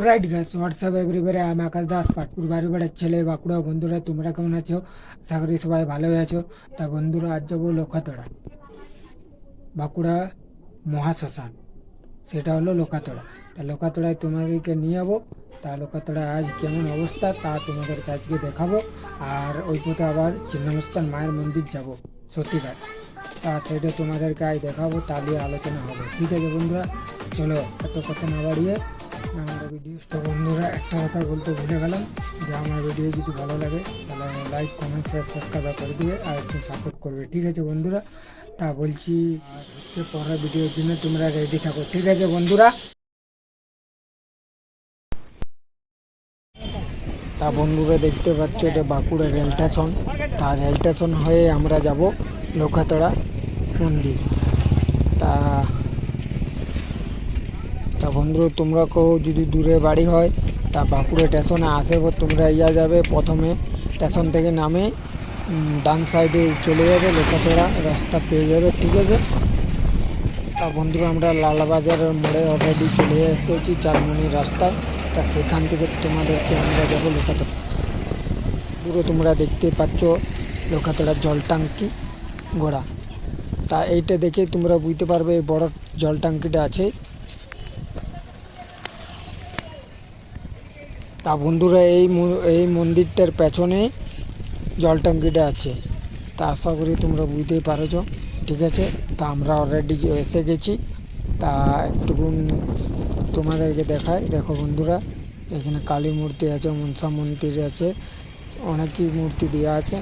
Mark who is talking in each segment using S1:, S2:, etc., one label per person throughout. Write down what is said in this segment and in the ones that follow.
S1: Right গাছ WhatsApp এভরিবারে আমি আকাশ দাস পাটপুর বাড়ি বেড়ার ছেলে বাঁকুড়া বন্ধুরা তোমরা কেমন আছো আশা করি সবাই ভালোই আছো তা বন্ধুরা আজ যাব লোকাতড়া বাঁকুড়া মহাশ্মশান সেটা হলো লোকাতড়া তা লোকাতড়ায় তোমাদেরকে নিয়ে যাব তা লোকাতড়া আজ কেমন অবস্থা তা তোমাদেরকে আজকে দেখাবো আর ওই পথে আবার ছিন্নমস্তান মায়ের মন্দির যাব সত্যিকার তা সেটা তোমাদেরকে আজ দেখাবো তা নিয়ে আলোচনা হবে ঠিক আছে বন্ধুরা চলো এত কথা না বাড়িয়ে আমার ভিডিও তো বন্ধুরা একটা কথা বলতে ভুলে গেলাম যে আমার ভিডিও যদি ভালো লাগে, তাহলে লাইক কমেন্ট শেয়ার সাবস্ক্রাইব করে দিবে আর একটু সাপোর্ট করবে। ঠিক আছে বন্ধুরা, তা বলছি হচ্ছে পরের ভিডিওর জন্য তোমরা রেডি থাকো। ঠিক আছে বন্ধুরা? তা বন্ধুরা দেখতে পাচ্ছ এটা বাঁকুড়া রেল স্টেশন তা রেল স্টেশন হয়ে আমরা যাব লোকাতড়া মন্দির। তা তা বন্ধু, তোমরা কেউ যদি দূরে বাড়ি হয়, তা বাঁকুড়া স্টেশনে আসে পর তোমরা ইয়া যাবে প্রথমে। স্টেশন থেকে নামে ডান সাইডে চলে যাবে লোকাতড়া রাস্তা পেয়ে যাবে, ঠিক আছে? তা বন্ধুরা আমরা লালবাজারের মোড়ে অলরেডি চলে এসেছি চারমনির রাস্তায় তা সেখান থেকে তোমাদেরকে আমরা যাব লোকাতড়া পুরো তোমরা দেখতে পাচ্ছ লোকাতড়ার জল টাঙ্কি গোড়া তা এইটা দেখে তোমরা বুঝতে পারবে এই বড় জল টাঙ্কিটা আছে। তা বন্ধুরা, এই এই মন্দিরটার পেছনে জল ট্যাঙ্কিটা আছে। তা আশা করি তোমরা বুঝতেই পারছ। ঠিক আছে, তা আমরা অলরেডি এসে গেছি। তা একটুকুন তোমাদেরকে দেখাই। দেখো বন্ধুরা, এখানে কালী মূর্তি আছে, মনসা মন্দির আছে, অনেকই মূর্তি দেওয়া আছে।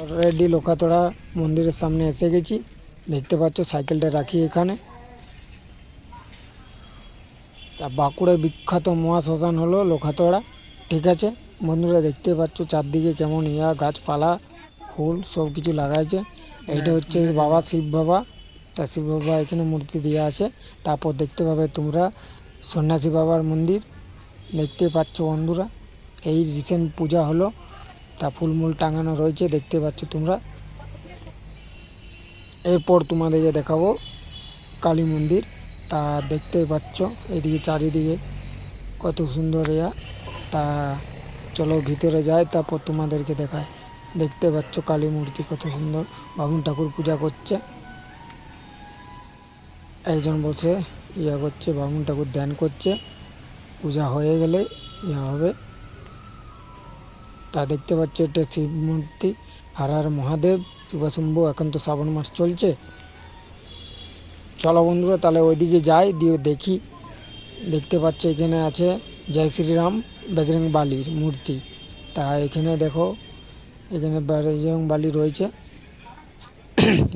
S1: অলরেডি লোকাতড়া মন্দিরের সামনে এসে গেছি। দেখতে পাচ্ছ, সাইকেলটা রাখি এখানে। তা বাঁকুড়ার বিখ্যাত মহাশ্মশান হলো লোকাতড়া ঠিক আছে? বন্ধুরা দেখতে পাচ্ছ চারদিকে কেমন ইয়া গাছপালা ফুল সব কিছু লাগাইছে। এইটা হচ্ছে বাবা শিব বাবা। তা শিব বাবা এখানে মূর্তি দেওয়া আছে। তারপর দেখতে পাবে তোমরা সন্ন্যাসী বাবার মন্দির। দেখতে পাচ্ছ বন্ধুরা এই রিসেন্ট পূজা হলো। তা ফুলমূল টাঙানো রয়েছে দেখতে পাচ্ছ তোমরা। এরপর তোমাদেরকে দেখাবো কালী মন্দির। তা দেখতেই পাচ্ছ, এদিকে চারিদিকে কত সুন্দর ইয়া তা চলো ভিতরে যাই, তারপর তোমাদেরকে দেখায় দেখতে পাচ্ছ কালী মূর্তি কত সুন্দর, বামুন ঠাকুর পূজা করছে। একজন বসে, ইয়া করছে, বামুন ঠাকুর ধ্যান করছে। পূজা হয়ে গেলে ইয়া হবে। তা দেখতে পাচ্ছ, এটা শিব মূর্তি। হার হার মহাদেব শিবশম্ভু এখন তো শ্রাবণ মাস চলছে। চলো বন্ধুরা তাহলে ওইদিকে যাই দিয়ে দেখি। দেখতে পাচ্ছ এখানে আছে জয় শ্রীরাম বজরং বালির মূর্তি। তা এখানে দেখো এখানে বজরং বালি রয়েছে।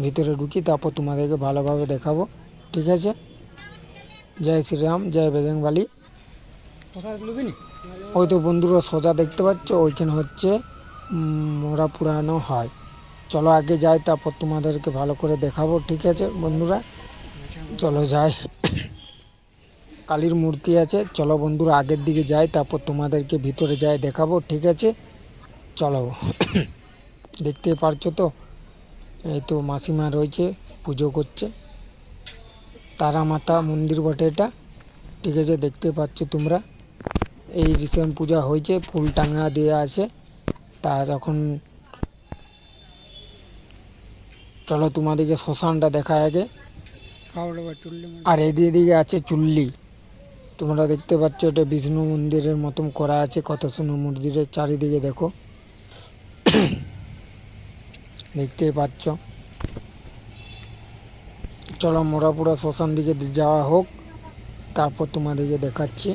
S1: ভিতরে ঢুকি তারপর তোমাদেরকে ভালোভাবে দেখাবো। ঠিক আছে? জয় শ্রীরাম জয় বেজরং বালি। ওই তো বন্ধুরা সোজা দেখতে পাচ্ছ ওইখানে হচ্ছে মোড়া পুরানো হয়। চলো আগে যাই তারপর তোমাদেরকে ভালো করে দেখাবো। ঠিক আছে বন্ধুরা? চলো যাই। কালীর মূর্তি আছে। চলো বন্ধুরা, আগের দিকে যাই, তারপর তোমাদেরকে ভিতরে যাই, দেখাবো, ঠিক আছে? চলো। দেখতে পারছ তো? এই তো মাসিমা রয়েছে, পুজো করছে। তারা মাতা মন্দির বটে এটা, ঠিক আছে? দেখতে পাচ্ছ তোমরা? এই রিসেন্ট পূজা হয়েছে, ফুল টাঙা দেওয়া আছে। তা যখন চলো তোমাদেরকে শ্মশানটা দেখা আগে। আর এদিকে আছে চুল্লি। তোমরা দেখতে পাচ্ছ এটা বিষ্ণু মন্দিরের মতন করা আছে, কত সুন্দর মন্দিরের চারিদিকে দেখো। দেখতেই পাচ্ছ। চলো মোরাপুরা শ্মশান দিকে যাওয়া হোক, তারপর তোমাদেরকে দেখাচ্ছি।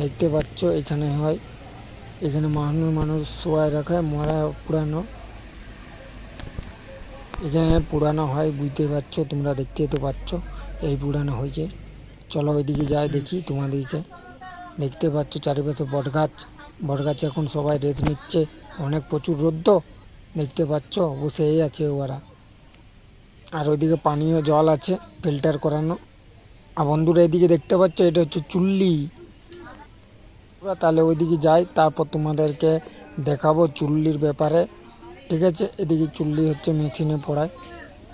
S1: দেখতে পাচ্ছ এখানে হয়, এখানে মানুষ মানুষ শোয়াই রাখায় মরা পুরানো। এখানে পুরানো হয়, বুঝতে পারছ? তোমরা দেখতে তো পাচ্ছ, এই পুরানো হয়েছে। চলো ওইদিকে যাই দেখি তোমাদেরকে। দেখতে পাচ্ছ চারিপাশে বটগাছ বটগাছ এখন সবাই রেস্ট নিচ্ছে। অনেক প্রচুর রোদ তো দেখতে পাচ্ছ? বসেই আছে ওরা। আর ওইদিকে পানীয় জল আছে ফিল্টার করানো। আর বন্ধুরা এদিকে দেখতে পাচ্ছ? এটা হচ্ছে চুল্লি। তাহলে ওইদিকে যাই, তারপর তোমাদেরকে দেখাবো চুল্লির ব্যাপারে। ঠিক আছে এদিকে চুল্লি হচ্ছে মেশিনে পড়ায়।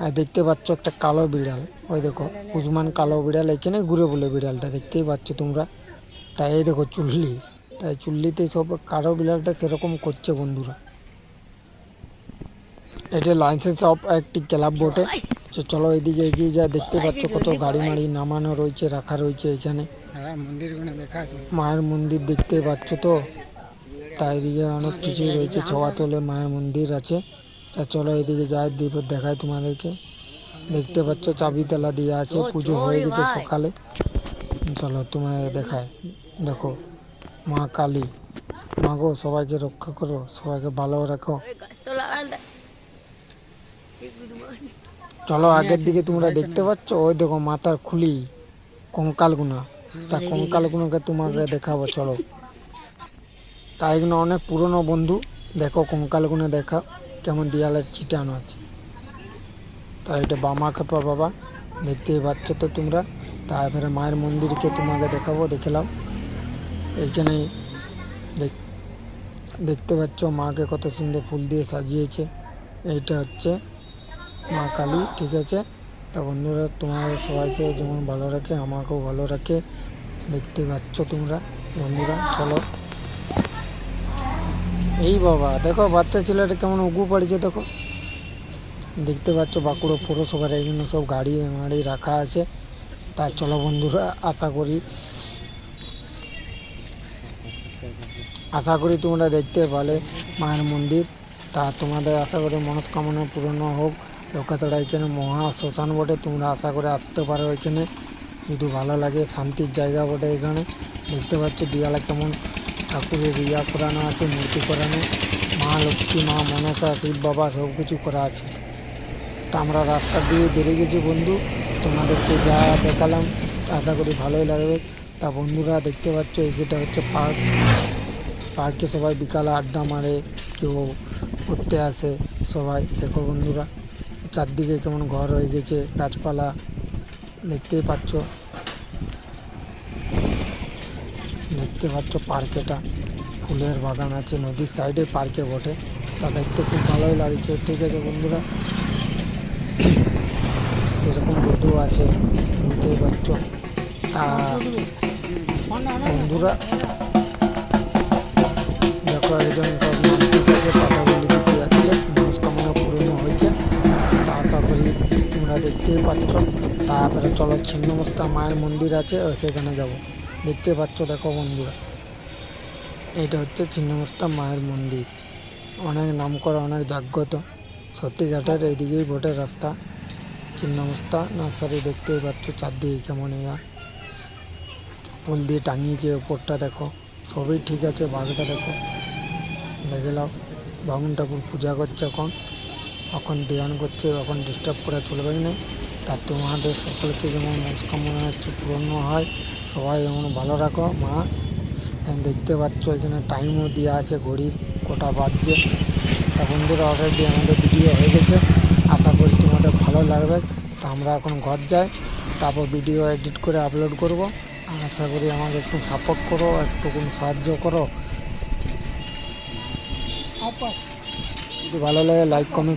S1: আর দেখতে পাচ্ছ একটা কালো বিড়াল। ওই দেখো উসমান কালো বিড়াল এখানে ঘুরে বলে বিড়ালটা দেখতেই পাচ্ছ তোমরা। তাই এই দেখো চুল্লি। তাই চুল্লিতে সব কালো বিড়ালটা সেরকম করছে বন্ধুরা। এটা লাইসেন্স অফ একটি ক্লাব বটে। চলো এদিকে এগিয়ে যা দেখতে পাচ্ছ কত গাড়ি মাড়ি নামানো রয়েছে রাখা রয়েছে এখানে।
S2: দেখা
S1: মায়ের মন্দির দেখতে পাচ্ছ তো? তাই এদিকে অনেক কিছুই রয়েছে ছোয়া তোলে মায়ের মন্দির আছে। তা চলো এদিকে যাই দিব দেখায় তোমাদেরকে। দেখতে পাচ্ছ চাবি তালা দিয়ে আছে পুজো হয়ে গেছে সকালে। চলো তোমাদের দেখায় দেখো মা কালী। মা গো সবাইকে রক্ষা করো সবাইকে ভালো রাখো। চলো আগের দিকে তোমরা দেখতে পাচ্ছ? ওই দেখো মাথার খুলি কঙ্কালগুনা তা কঙ্কালগুলোকে তোমাকে দেখাবো চলো। তা এগুলো অনেক পুরনো বন্ধু। দেখো কঙ্কালগুলো দেখা কেমন দেয়ালের চিটানো আছে। তা এটা বামা কাপা বাবা, দেখতেই পাচ্ছ তো তোমরা। তারপরে মায়ের মন্দিরকে তোমাকে দেখাবো দেখলাম এইখানে দেখ- দেখতে পাচ্ছ মাকে কত সুন্দর ফুল দিয়ে সাজিয়েছে। এইটা হচ্ছে মা কালী, ঠিক আছে? তা বন্ধুরা তোমার সবাইকে যেমন ভালো রাখে, আমাকেও ভালো রাখে। দেখতে পাচ্ছ তোমরা, বন্ধুরা, চলো। এই বাবা, দেখো বাচ্চা ছেলেটা কেমন উগু পড়েছে, দেখো। দেখতে পাচ্ছ বাঁকুড়া পৌরসভার এইগুলো সব গাড়ি গাড়ি রাখা আছে। তা চলো বন্ধুরা, আশা করি আশা করি তোমরা দেখতে পালে মায়ের মন্দির। তা তোমাদের আশা করি মনস্কামনা পূরণ হোক। লোকাতড়া এখানে মহা শ্মশান বটে, তোমরা আশা করে আসতে পারো এখানে। যদি ভালো লাগে, শান্তির জায়গা বটে এখানে। দেখতে পাচ্ছ দিয়ালা কেমন ঠাকুরের ইয়া করানো আছে, মূর্তি করানো, মা লক্ষ্মী, মা মনসা, শিব বাবা সব কিছু করা আছে। তা আমরা রাস্তা দিয়ে বেরিয়ে গেছি বন্ধু, তোমাদেরকে যা দেখালাম, আশা করি ভালোই লাগবে। তা বন্ধুরা দেখতে পাচ্ছ এটা হচ্ছে পার্ক। পার্কে সবাই বিকালে আড্ডা মারে, কেউ ঘুরতে আসে, সবাই। দেখো বন্ধুরা, চারদিকে কেমন ঘর হয়ে গেছে, গাছপালা, দেখতেই পাচ্ছ। দেখতে পাচ্ছ পার্কেটা ফুলের বাগান আছে, নদীর সাইডে পার্কে বটে। তা দেখতে খুব ভালোই লাগছে। ঠিক আছে বন্ধুরা, সেরকম রোদও আছে, বুঝতেই পারছ। তা বন্ধুরা, দেখো একজন মানসিক আছে যাচ্ছে। মনস্কামনা পূরণ হয়েছে। তা আশা করি তোমরা দেখতেই পাচ্ছ। তারপরে চলো ছিন্নমস্তা মায়ের মন্দির আছে, সেখানে যাব। দেখতে পাচ্ছ দেখো বন্ধুরা। এটা হচ্ছে ছিন্নমস্তা মায়ের মন্দির। অনেক নাম করা অনেক জাগ্রত। সত্যিঘাটের এইদিকেই বোটের রাস্তা। ছিন্নমস্তা নার্সারি দেখতেই পাচ্ছ চারদিকে কেমন ইয়া ফুল দিয়ে টাঙিয়েছে ওপরটা দেখো। সবই ঠিক আছে, বাঘটা দেখো। দেখে নাও, বামুন ঠাকুর পূজা করছে এখন। এখন ধ্যান করছে, এখন ডিস্টার্ব করা চলবে না। তার তোমাদের সকলকে যেমন মনস্কামনা হচ্ছে পূর্ণ হয় সবাই যেমন ভালো রাখো মা। এখানে দেখতে পাচ্ছ এখানে টাইমও দেওয়া আছে ঘড়ির কটা বাজছে। তা বন্ধুরা অলরেডি আমাদের ভিডিও হয়ে গেছে। আশা করি তোমাদের ভালো লাগবে। তো আমরা এখন ঘর যাই তারপর ভিডিও এডিট করে আপলোড করব। আর আশা করি আমাকে একটু সাপোর্ট করো একটু সাহায্য করো। যদি ভালো লাগে লাইক কমেন্ট